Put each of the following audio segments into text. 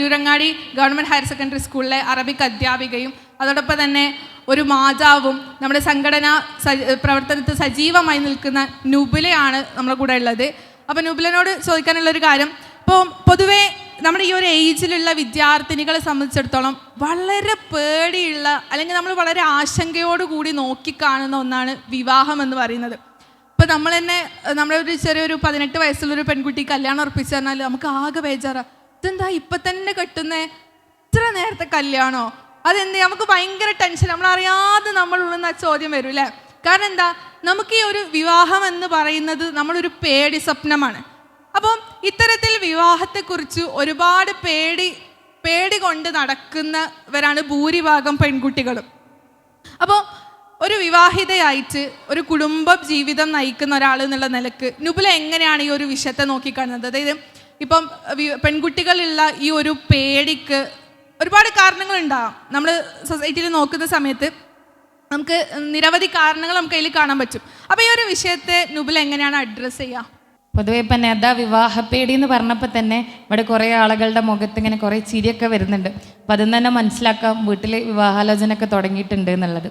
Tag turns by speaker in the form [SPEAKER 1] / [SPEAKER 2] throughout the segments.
[SPEAKER 1] Tirurangadi government higher secondary സ്കൂളിലെ Arabic അധ്യാപികയും അതോടൊപ്പം തന്നെ ഒരു മാതാവും നമ്മുടെ സംഘടനാ പ്രവർത്തനത്തിൽ സജീവമായി നിൽക്കുന്ന നുബിലയാണ് നമ്മുടെ കൂടെ ഉള്ളത്. അപ്പോൾ നുബിലനോട് ചോദിക്കാനുള്ളൊരു കാര്യം ഇപ്പോൾ പൊതുവേ നമ്മുടെ ഈ ഒരു ഏജിലുള്ള വിദ്യാർത്ഥിനികളെ സംബന്ധിച്ചിടത്തോളം വളരെ പേടിയുള്ള അല്ലെങ്കിൽ നമ്മൾ വളരെ ആശങ്കയോട് കൂടി നോക്കിക്കാണുന്ന ഒന്നാണ് വിവാഹം എന്ന് പറയുന്നത്. ഇപ്പം നമ്മൾ തന്നെ നമ്മളൊരു ഒരു ചെറിയൊരു പതിനെട്ട് വയസ്സുള്ളൊരു പെൺകുട്ടി കല്യാണം ഉറപ്പിച്ചു പറഞ്ഞാൽ നമുക്ക് ആകെ ബേജാറാ. ഇതെന്താ ഇപ്പൊ തന്നെ കെട്ടുന്നേ? ഇത്ര നേരത്തെ കല്യാണോ? അതെന്ത് നമുക്ക് ഭയങ്കര ടെൻഷൻ നമ്മൾ അറിയാതെ നമ്മൾ ഉള്ളുന്ന ചോദ്യം വരും അല്ലേ കാരണം എന്താ? നമുക്ക് ഈ ഒരു വിവാഹം എന്ന് പറയുന്നത് നമ്മളൊരു പേടി സ്വപ്നമാണ്. അപ്പം ഇത്തരത്തിൽ വിവാഹത്തെക്കുറിച്ച് ഒരുപാട് പേടി പേടി കൊണ്ട് നടക്കുന്നവരാണ് ഭൂരിഭാഗം പെൺകുട്ടികളും. അപ്പോൾ ഒരു വിവാഹിതയായിട്ട് ഒരു കുടുംബ ജീവിതം നയിക്കുന്ന ഒരാൾ എന്നുള്ള നിലയ്ക്ക് നുബുല എങ്ങനെയാണ് ഈ ഒരു വിഷയത്തെ നോക്കിക്കാണുന്നത്? അതായത് ഇപ്പം പെൺകുട്ടികളുള്ള ഈ ഒരു പേടിക്ക് ഒരുപാട് കാരണങ്ങളുണ്ടാകാം. നമ്മൾ സൊസൈറ്റിയിൽ നോക്കുന്ന സമയത്ത് നമുക്ക് നിരവധി കാരണങ്ങൾ നമുക്ക് അതിൽ കാണാൻ പറ്റും. അപ്പോൾ ഈ ഒരു വിഷയത്തെ നുബിൽ എങ്ങനെയാണ് അഡ്രസ്സ് ചെയ്യുക
[SPEAKER 2] പൊതുവെ ഇപ്പം നെത വിവാഹപ്പേടി എന്ന് പറഞ്ഞപ്പോൾ തന്നെ ഇവിടെ കുറേ ആളുകളുടെ മുഖത്ത് ഇങ്ങനെ കുറേ ചിരിയൊക്കെ വരുന്നുണ്ട്. അപ്പം അതിൽ തന്നെ മനസ്സിലാക്കാം. വീട്ടിൽ വിവാഹാലോചന ഒക്കെ തുടങ്ങിയിട്ടുണ്ട് എന്നുള്ളത്.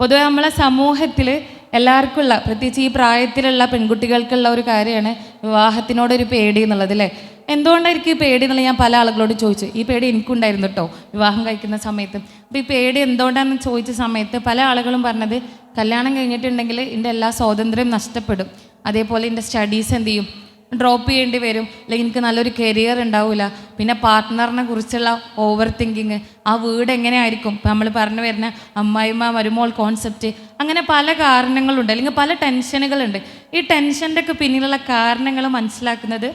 [SPEAKER 2] പൊതുവെ നമ്മളെ സമൂഹത്തിൽ എല്ലാവർക്കും ഉള്ള പ്രത്യേകിച്ച് ഈ പ്രായത്തിലുള്ള പെൺകുട്ടികൾക്കുള്ള ഒരു കാര്യമാണ് വിവാഹത്തിനോടൊരു പേടി എന്നുള്ളത് അല്ലേ എന്തുകൊണ്ടായിരിക്കും ഈ പേടി എന്നുള്ളത്? ഞാൻ പല ആളുകളോട് ചോദിച്ചു. ഈ പേടി എനിക്കുണ്ടായിരുന്നു കേട്ടോ വിവാഹം കഴിക്കുന്ന സമയത്ത്. അപ്പോൾ ഈ പേടി എന്തുകൊണ്ടാണെന്ന് ചോദിച്ച സമയത്ത് പല ആളുകളും പറഞ്ഞത് കല്യാണം കഴിഞ്ഞിട്ടുണ്ടെങ്കിൽ എന്റെ എല്ലാ സ്വാതന്ത്ര്യം നഷ്ടപ്പെടും. അതേപോലെ എന്റെ സ്റ്റഡീസ് എന്ത് ചെയ്യും? ഡ്രോപ്പ് ചെയ്യേണ്ടി വരും. അല്ലെങ്കിൽ എനിക്ക് നല്ലൊരു കരിയർ ഉണ്ടാവില്ല പിന്നെ പാർട്ട്ണറിനെ കുറിച്ചുള്ള ഓവർ തിങ്കിങ് ആ വീട് എങ്ങനെയായിരിക്കും? ഇപ്പം നമ്മൾ പറഞ്ഞു വരുന്ന അമ്മായിമ്മ മരുമോൾ കോൺസെപ്റ്റ് അങ്ങനെ പല കാരണങ്ങളുണ്ട് അല്ലെങ്കിൽ പല ടെൻഷനുകളുണ്ട്. ഈ ടെൻഷന്റെ ഒക്കെ പിന്നിലുള്ള കാരണങ്ങൾ മനസ്സിലാക്കുന്നത്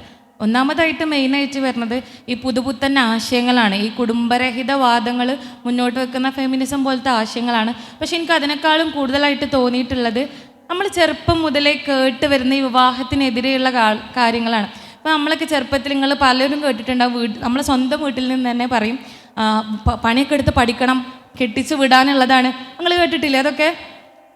[SPEAKER 2] ഒന്നാമതായിട്ട് മെയിനായിട്ട് വരുന്നത് ഈ പുതുപുത്തൻ ആശയങ്ങളാണ്. ഈ കുടുംബരഹിതവാദങ്ങൾ മുന്നോട്ട് വെക്കുന്ന ഫെമിനിസം പോലത്തെ ആശയങ്ങളാണ്. പക്ഷെ എനിക്ക് അതിനേക്കാളും കൂടുതലായിട്ട് തോന്നിയിട്ടുള്ളത് നമ്മൾ ചെറുപ്പം മുതലേ കേട്ട് വരുന്ന ഈ വിവാഹത്തിനെതിരെയുള്ള കാര്യങ്ങളാണ്. അപ്പോൾ നമ്മളൊക്കെ ചെറുപ്പത്തിൽ നിങ്ങൾ പലരും കേട്ടിട്ടുണ്ടാവും വീട് നമ്മളെ സ്വന്തം വീട്ടിൽ നിന്ന് തന്നെ പറയും പണിയൊക്കെ എടുത്ത് പഠിക്കണം കെട്ടിച്ച് വിടാനുള്ളതാണ്. നിങ്ങൾ കേട്ടിട്ടില്ലേ? അതൊക്കെ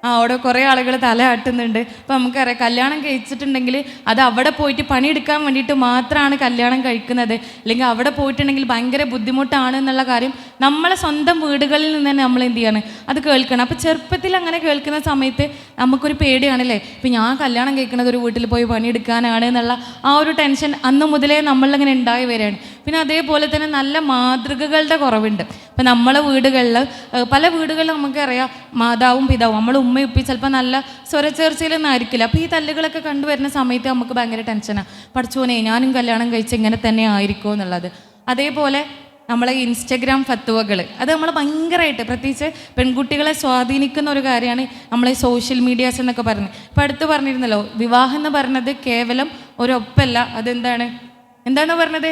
[SPEAKER 2] ആ അവിടെ കുറേ ആളുകൾ തലയാട്ടുന്നുണ്ട് അപ്പം നമുക്കറിയാം കല്യാണം കഴിച്ചിട്ടുണ്ടെങ്കിൽ അത് അവിടെ പോയിട്ട് പണിയെടുക്കാൻ വേണ്ടിയിട്ട് മാത്രമാണ് കല്യാണം കഴിക്കുന്നത്. അല്ലെങ്കിൽ അവിടെ പോയിട്ടുണ്ടെങ്കിൽ ഭയങ്കര ബുദ്ധിമുട്ടാണ് എന്നുള്ള കാര്യം നമ്മളെ സ്വന്തം വീടുകളിൽ നിന്ന് തന്നെ നമ്മൾ എന്ത് ചെയ്യാണ്? അത് കേൾക്കണം. അപ്പോൾ ചെറുപ്പത്തിൽ അങ്ങനെ കേൾക്കുന്ന സമയത്ത് നമുക്കൊരു പേടിയാണല്ലേ? ഇപ്പം ഞാൻ കല്യാണം കഴിക്കുന്നത് ഒരു വീട്ടിൽ പോയി പണിയെടുക്കാനാണ് എന്നുള്ള ആ ഒരു ടെൻഷൻ അന്ന് മുതലേ നമ്മളിങ്ങനെ ഉണ്ടായി വരികയാണ്. പിന്നെ അതേപോലെ തന്നെ നല്ല മാതൃകകളുടെ കുറവുണ്ട്. ഇപ്പം നമ്മളെ വീടുകളിൽ പല വീടുകളിൽ നമുക്കറിയാം മാതാവും പിതാവും നമ്മൾ ഉമ്മയും ഉപ്പി ചിലപ്പോൾ നല്ല സ്വരച്ചേർച്ചയിലൊന്നായിരിക്കില്ല. അപ്പോൾ ഈ തല്ലുകളൊക്കെ കണ്ടുവരുന്ന സമയത്ത് നമുക്ക് ഭയങ്കര ടെൻഷനാണ് പഠിച്ചോനെ ഞാനും കല്യാണം കഴിച്ച് ഇങ്ങനെ തന്നെ ആയിരിക്കുമോ എന്നുള്ളത്. അതേപോലെ നമ്മളെ ഇൻസ്റ്റഗ്രാം ഫത്തുവകൾ അത് നമ്മൾ ഭയങ്കരമായിട്ട് പ്രത്യേകിച്ച് പെൺകുട്ടികളെ സ്വാധീനിക്കുന്ന ഒരു കാര്യമാണ് നമ്മളെ സോഷ്യൽ മീഡിയാസ് എന്നൊക്കെ പറഞ്ഞ്. ഇപ്പം അടുത്ത് പറഞ്ഞിരുന്നല്ലോ വിവാഹം എന്ന് പറഞ്ഞത് കേവലം ഒരു ഒപ്പല്ല അതെന്താണ്? എന്താണ് പറഞ്ഞത്?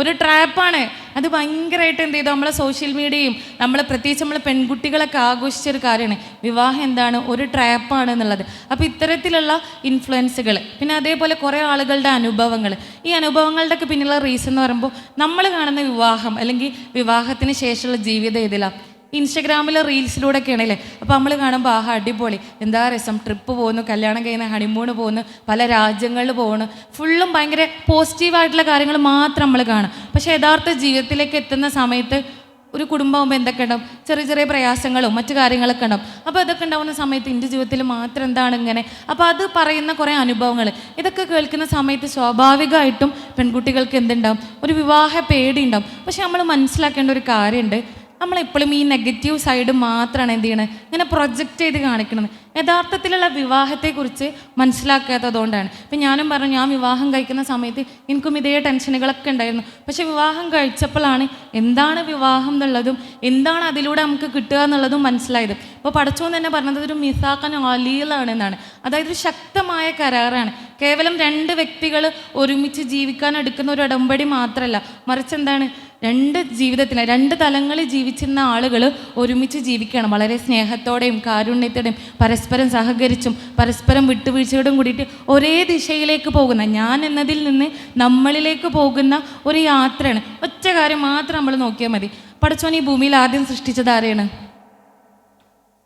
[SPEAKER 2] ഒരു ട്രാപ്പാണ്. അത് ഭയങ്കരമായിട്ട് എന്ത് ചെയ്തു? നമ്മളെ സോഷ്യൽ മീഡിയയും നമ്മൾ പ്രത്യേകിച്ച് നമ്മൾ പെൺകുട്ടികളൊക്കെ ആഘോഷിച്ചൊരു കാര്യമാണ്. വിവാഹം എന്താണ്? ഒരു ട്രാപ്പാണ് എന്നുള്ളത്. അപ്പോൾ ഇത്തരത്തിലുള്ള ഇൻഫ്ലുവൻസുകൾ പിന്നെ അതേപോലെ കുറേ ആളുകളുടെ അനുഭവങ്ങൾ. ഈ അനുഭവങ്ങളുടെ ഒക്കെ പിന്നിലുള്ള റീസൺ എന്ന് പറയുമ്പോൾ നമ്മൾ കാണുന്ന വിവാഹം അല്ലെങ്കിൽ വിവാഹത്തിന് ശേഷമുള്ള ജീവിതം ഇതിലാണ് ഇൻസ്റ്റഗ്രാമിൽ റീൽസിലൂടെ ഒക്കെ ആണല്ലേ അപ്പോൾ നമ്മൾ കാണുമ്പോൾ ആഹാ അടിപൊളി. എന്താ രസം? ട്രിപ്പ് പോകുന്നു കല്യാണം കഴിഞ്ഞ ഹണിമൂണ് പോകുന്നു പല രാജ്യങ്ങളിൽ പോകുന്നു. ഫുള്ളും ഭയങ്കര പോസിറ്റീവായിട്ടുള്ള കാര്യങ്ങൾ മാത്രം നമ്മൾ കാണും. പക്ഷേ യഥാർത്ഥ ജീവിതത്തിലേക്ക് എത്തുന്ന സമയത്ത് ഒരു കുടുംബമാകുമ്പോൾ എന്തൊക്കെ ഉണ്ടാവും? ചെറിയ ചെറിയ പ്രയാസങ്ങളും മറ്റു കാര്യങ്ങളൊക്കെ ഉണ്ടാവും. അപ്പോൾ ഇതൊക്കെ ഉണ്ടാവുന്ന സമയത്ത് എന്റെ ജീവിതത്തിൽ മാത്രം എന്താണ് ഇങ്ങനെ? അപ്പോൾ അത് പറയുന്ന കുറേ അനുഭവങ്ങൾ. ഇതൊക്കെ കേൾക്കുന്ന സമയത്ത് സ്വാഭാവികമായിട്ടും പെൺകുട്ടികൾക്ക് എന്തുണ്ടാവും? ഒരു വിവാഹ പേടി ഉണ്ടാവും. പക്ഷെ നമ്മൾ മനസ്സിലാക്കേണ്ട ഒരു കാര്യമുണ്ട്. നമ്മളെപ്പോഴും ഈ നെഗറ്റീവ് സൈഡ് മാത്രമാണ് എന്ത് ചെയ്യണത് ഇങ്ങനെ പ്രൊജക്റ്റ് ചെയ്ത് കാണിക്കുന്നത് യഥാർത്ഥത്തിലുള്ള വിവാഹത്തെക്കുറിച്ച് മനസ്സിലാക്കാത്തതുകൊണ്ടാണ്. ഇപ്പം ഞാനും പറഞ്ഞു ഞാൻ വിവാഹം കഴിക്കുന്ന സമയത്ത് എനിക്കും ഇതേ ടെൻഷനുകളൊക്കെ ഉണ്ടായിരുന്നു. പക്ഷേ വിവാഹം കഴിച്ചപ്പോഴാണ് എന്താണ് വിവാഹം എന്നുള്ളതും എന്താണ് അതിലൂടെ നമുക്ക് കിട്ടുക എന്നുള്ളതും മനസ്സിലായത്. ഇപ്പോൾ പഠിച്ചോന്ന് തന്നെ പറഞ്ഞത് ഒരു മിസാക്കൻ അലീലാണ് എന്നാണ്. അതായത് ഒരു ശക്തമായ കരാറാണ്. കേവലം രണ്ട് വ്യക്തികൾ ഒരുമിച്ച് ജീവിക്കാൻ എടുക്കുന്ന ഒരു ഇടമ്പടി മാത്രമല്ല മറിച്ച് എന്താണ്? രണ്ട് ജീവിതത്തിലെ രണ്ട് തലങ്ങളിൽ ജീവിച്ചിരുന്ന ആളുകൾ ഒരുമിച്ച് ജീവിക്കണം. വളരെ സ്നേഹത്തോടെയും കാരുണ്യത്തോടെയും പരസ്പരം സഹകരിച്ചും പരസ്പരം വിട്ടുവീഴ്ചയോടും കൂടിയിട്ട് ഒരേ ദിശയിലേക്ക് പോകുന്ന ഞാൻ എന്നതിൽ നിന്ന് നമ്മളിലേക്ക് പോകുന്ന ഒരു യാത്രയാണ്. ഒറ്റ കാര്യം മാത്രം നമ്മൾ നോക്കിയാൽ മതി. പഠിച്ചോൻ ഈ ഭൂമിയിൽ ആദ്യം സൃഷ്ടിച്ചത് ആരെയാണ്?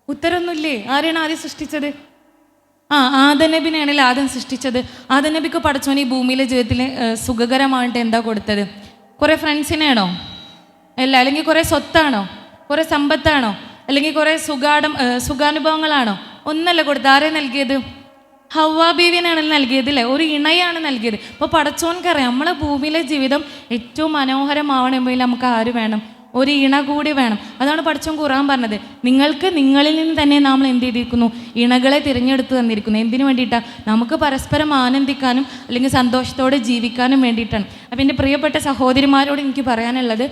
[SPEAKER 2] ഉത്തരമൊന്നുമില്ലേ ആരെയാണ് ആദ്യം സൃഷ്ടിച്ചത്? ആ ആദനബിനെയാണല്ലോ ആദ്യം സൃഷ്ടിച്ചത്? ആദനബിക്ക് പഠിച്ചോൻ ഈ ഭൂമിയിലെ ജീവിതത്തിൽ സുഖകരമായിട്ട് എന്താ കൊടുത്തത്? കുറേ ഫ്രണ്ട്സിനെയാണോ അല്ല അല്ലെങ്കിൽ കുറേ സ്വത്താണോ? കുറേ സമ്പത്താണോ? അല്ലെങ്കിൽ കുറേ സുഖാടം സുഖാനുഭവങ്ങളാണോ? ഒന്നല്ല കൊടുത്തത്. ആരെ നൽകിയത്? ഹവാ ബീവിനാണ് നൽകിയത് അല്ലേ? ഒരു ഇണയാണ് നൽകിയത്. ഇപ്പോൾ പടച്ചോൻക്കറിയാം നമ്മളെ ഭൂമിയിലെ ജീവിതം ഏറ്റവും മനോഹരമാവണമെങ്കിൽ നമുക്ക് ആര് വേണം? ഒരു ഇണ കൂടി വേണം. അതാണ് പഠിച്ചോൻ ഖുറാൻ പറഞ്ഞത്. നിങ്ങൾക്ക് നിങ്ങളിൽ നിന്ന് തന്നെ നമ്മൾ എന്ത് ചെയ്തിരിക്കുന്നു? ഇണകളെ തിരഞ്ഞെടുത്ത് തന്നിരിക്കുന്നു. എന്തിനു വേണ്ടിയിട്ടാണ് നമുക്ക് പരസ്പരം ആനന്ദിക്കാനും അല്ലെങ്കിൽ സന്തോഷത്തോടെ ജീവിക്കാനും വേണ്ടിയിട്ടാണ്. അപ്പം എന്റെ പ്രിയപ്പെട്ട സഹോദരിമാരോട് എനിക്ക് പറയാനുള്ളത്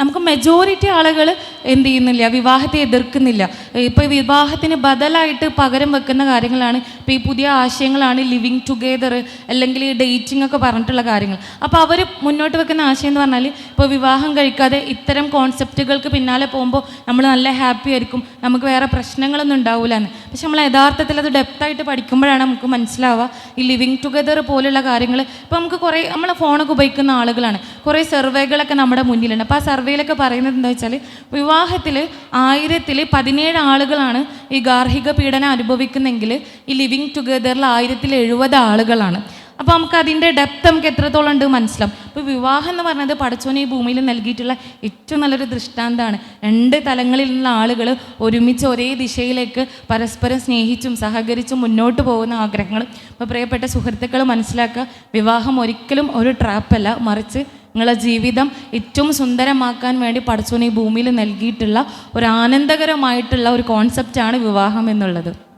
[SPEAKER 2] നമുക്ക് മെജോറിറ്റി ആളുകൾ എന്ത് ചെയ്യുന്നില്ല വിവാഹത്തെ എതിർക്കുന്നില്ല. ഇപ്പോൾ വിവാഹത്തിന് ബദലായിട്ട് പകരം വെക്കുന്ന കാര്യങ്ങളാണ് ഇപ്പോൾ ഈ പുതിയ ആശയങ്ങളാണ് ലിവിങ് ടുഗെദർ അല്ലെങ്കിൽ ഡേറ്റിംഗ് ഒക്കെ പറഞ്ഞിട്ടുള്ള കാര്യങ്ങൾ. അപ്പോൾ അവർ മുന്നോട്ട് വെക്കുന്ന ആശയം എന്ന് പറഞ്ഞാൽ ഇപ്പോൾ വിവാഹം കഴിക്കാതെ ഇത്തരം കോൺസെപ്റ്റുകൾക്ക് പിന്നാലെ പോകുമ്പോൾ നമ്മൾ നല്ല ഹാപ്പി ആയിരിക്കും നമുക്ക് വേറെ പ്രശ്നങ്ങളൊന്നും ഉണ്ടാവില്ല എന്ന് പക്ഷെ നമ്മൾ യഥാർത്ഥത്തിൽ അത് ഡെപ്തായിട്ട് പഠിക്കുമ്പോഴാണ് നമുക്ക് മനസ്സിലാവുക ഈ ലിവിങ് ടുഗെദർ പോലുള്ള കാര്യങ്ങൾ ഇപ്പോൾ നമുക്ക് കുറേ നമ്മൾ ഫോണൊക്കെ ഉപയോഗിക്കുന്ന ആളുകളാണ്. കുറേ സർവേകളൊക്കെ നമ്മുടെ മുന്നിലുണ്ട്. അപ്പോൾ ആ സർവേയിലൊക്കെ പറയുന്നത് എന്താ വെച്ചാൽ വിവാഹത്തിൽ ആയിരത്തിൽ പതിനേഴ് ആളുകളാണ് ഈ ഗാർഹിക പീഡനം അനുഭവിക്കുന്നെങ്കിൽ ഈ ലിവിങ് ടുഗദറിൽ ആയിരത്തിൽ എഴുപത് ആളുകളാണ്. അപ്പോൾ നമുക്ക് അതിന്റെ ഡെപ്ത് നമുക്ക് എത്രത്തോളം ഉണ്ട് മനസ്സിലാവും. ഇപ്പോൾ വിവാഹം എന്ന് പറയുന്നത് പടച്ചോനെ ഈ ഭൂമിയിൽ നൽകിയിട്ടുള്ള ഏറ്റവും നല്ലൊരു ദൃഷ്ടാന്തമാണ്. രണ്ട് തലങ്ങളിൽ നിന്നുള്ള ആളുകൾ ഒരുമിച്ച് ഒരേ ദിശയിലേക്ക് പരസ്പരം സ്നേഹിച്ചും സഹകരിച്ചും മുന്നോട്ട് പോകുന്ന ആഗ്രഹങ്ങൾ ഇപ്പോൾ പ്രിയപ്പെട്ട സുഹൃത്തുക്കൾ മനസ്സിലാക്കുക വിവാഹം ഒരിക്കലും ഒരു ട്രാപ്പല്ല മറിച്ച് നിങ്ങളെ ജീവിതം ഏറ്റവും സുന്ദരമാക്കാൻ വേണ്ടി പടച്ചോനെ ഈ ഭൂമിയിൽ നൽകിയിട്ടുള്ള ഒരു ആനന്ദകരമായിട്ടുള്ള ഒരു കോൺസെപ്റ്റാണ് വിവാഹം എന്നുള്ളത്.